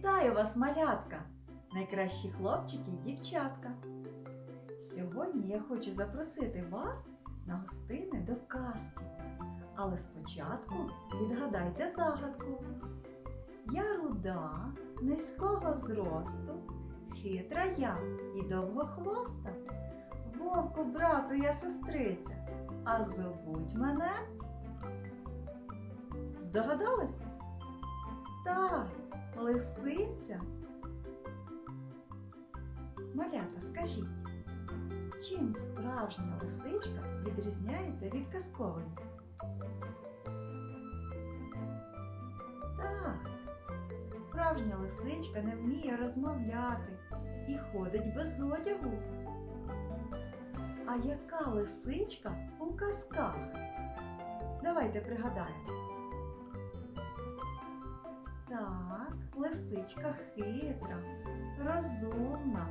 Вітаю вас, малятка! Найкращі хлопчики і дівчатка. Сьогодні я хочу запросити вас на гостини до казки. Але спочатку відгадайте загадку. Я руда, низького зросту, хитра я і довгохвоста. Вовку, брату, я сестриця, а зовуть мене. Здогадались? Так, лисиця. Малята, скажіть, чим справжня лисичка відрізняється від казкової? Так, справжня лисичка не вміє розмовляти і ходить без одягу. А яка лисичка у казках? Давайте пригадаємо. Так, лисичка хитра, розумна.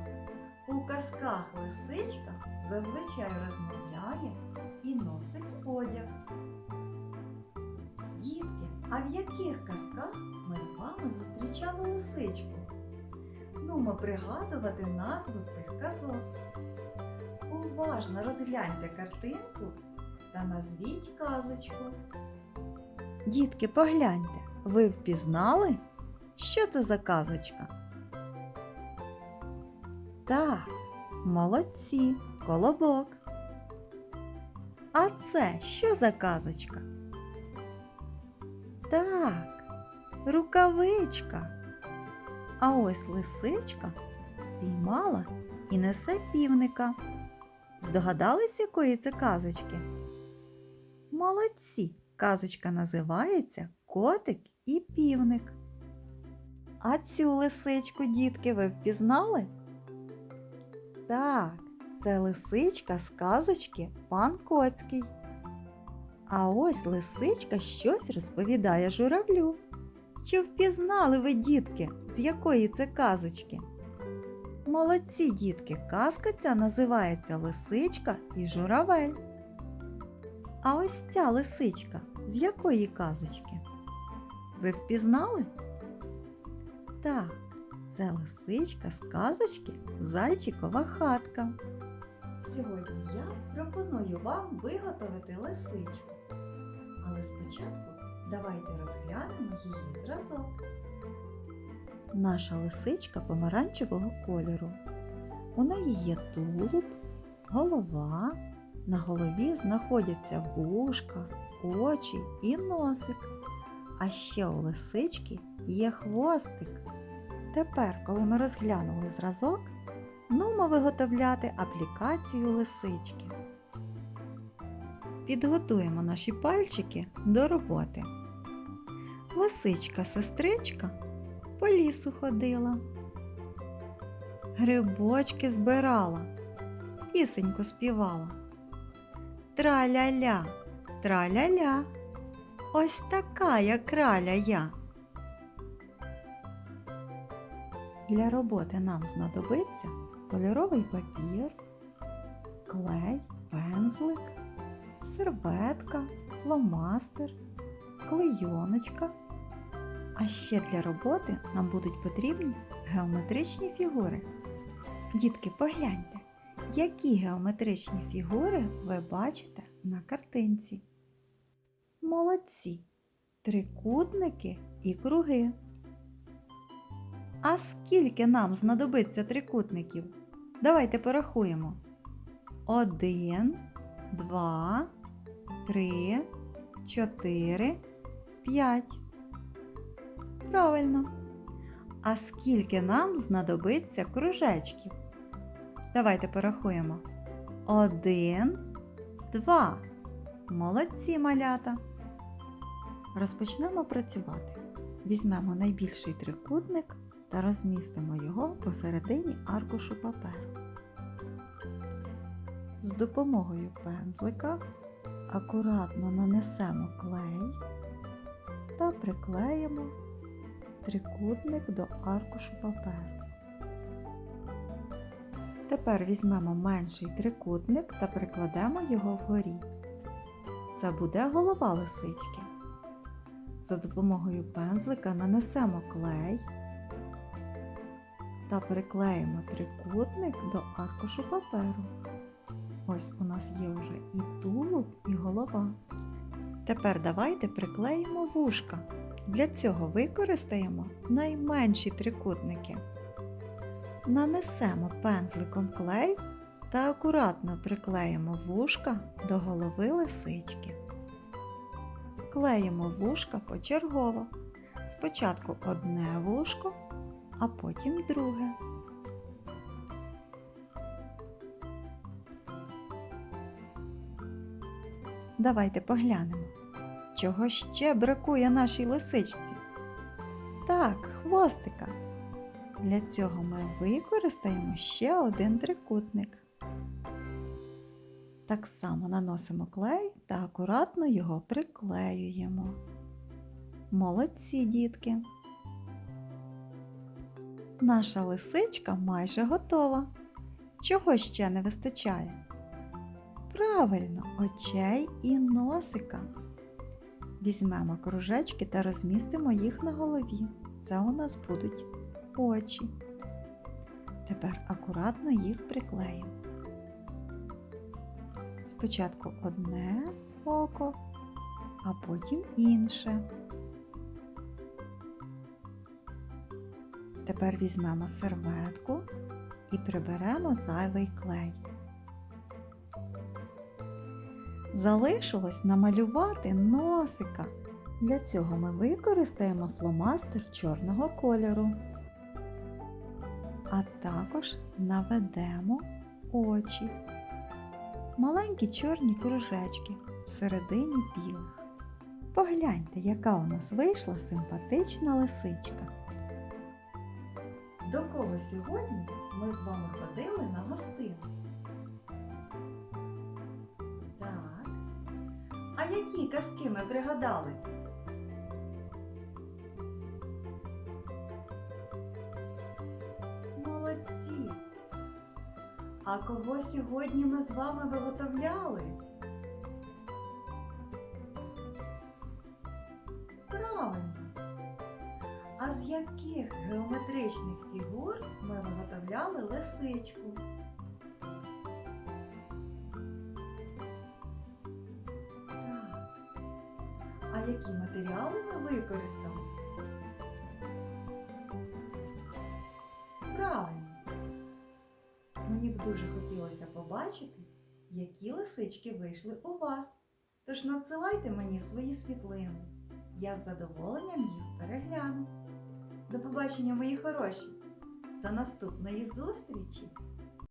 У казках лисичка зазвичай розмовляє і носить одяг. Дітки, а в яких казках ми з вами зустрічали лисичку? Нумо пригадувати назву цих казок. Уважно розгляньте картинку та назвіть казочку. Дітки, погляньте, ви впізнали, що це за казочка? Так, молодці, колобок. А це що за казочка? Так, рукавичка. А ось лисичка спіймала і несе півника. Здогадались, якої це казочки? Молодці! Казочка називається Котик і півник. А цю лисичку, дітки, ви впізнали? Так, це лисичка з казочки Пан Коцький. А ось лисичка щось розповідає журавлю. Чи впізнали ви, дітки, з якої це казочки? Молодці, дітки, казка ця називається Лисичка і журавель. А ось ця лисичка з якої казочки? Ви впізнали? Так, це лисичка з казочки Зайчикова хатка. Сьогодні я пропоную вам виготовити лисичку. Але спочатку давайте розглянемо її зразок. Наша лисичка помаранчевого кольору. У неї є тулуб, голова. На голові знаходяться вушка, очі і носик. А ще у лисички є хвостик. Тепер, коли ми розглянули зразок, нумо виготовляти аплікацію лисички. Підготуємо наші пальчики до роботи. Лисичка-сестричка по лісу ходила, грибочки збирала, пісеньку співала. Траля-ля, траля-ля, ось така я краля я. Для роботи нам знадобиться кольоровий папір, клей, пензлик, серветка, фломастер, клейоночка. А ще для роботи нам будуть потрібні геометричні фігури. Дітки, погляньте, які геометричні фігури ви бачите на картинці. Молодці! Трикутники і круги. А скільки нам знадобиться трикутників? Давайте порахуємо. Один, два, три, чотири, п'ять. Правильно. А скільки нам знадобиться кружечків? Давайте порахуємо. Один, два. Молодці малята. Розпочнемо працювати. Візьмемо найбільший трикутник та розмістимо його посередині аркушу паперу. З допомогою пензлика акуратно нанесемо клей та приклеїмо трикутник до аркушу паперу. Тепер візьмемо менший трикутник та прикладемо його вгорі. Це буде голова лисички. За допомогою пензлика нанесемо клей та приклеїмо трикутник до аркушу паперу. Ось у нас є вже і тулуб, і голова. Тепер давайте приклеїмо вушка. Для цього використаємо найменші трикутники. Нанесемо пензликом клей та акуратно приклеїмо вушка до голови лисички. Клеїмо вушка почергово. Спочатку одне вушко, а потім друге. Давайте поглянемо, чого ще бракує нашій лисичці. Так, хвостика. Для цього ми використаємо ще один трикутник. Так само наносимо клей та акуратно його приклеюємо. Молодці, дітки! Наша лисичка майже готова. Чого ще не вистачає? Правильно, очей і носика. Візьмемо кружечки та розмістимо їх на голові. Це у нас будуть очі. Тепер акуратно їх приклеїмо. Спочатку одне око, а потім інше. Тепер візьмемо серветку і приберемо зайвий клей. Залишилось намалювати носика. Для цього ми використаємо фломастер чорного кольору, а також наведемо очі. Маленькі чорні кружечки всередині білих. Погляньте, яка у нас вийшла симпатична лисичка. До кого сьогодні ми з вами ходили на гостину? Так. А які казки ми пригадали? А кого сьогодні ми з вами виготовляли? Правильно! А з яких геометричних фігур ми виготовляли лисичку? Так. А які матеріали ми використали? Дуже хотілося побачити, які лисички вийшли у вас. Тож надсилайте мені свої світлини. Я з задоволенням їх перегляну. До побачення, мої хороші! До наступної зустрічі!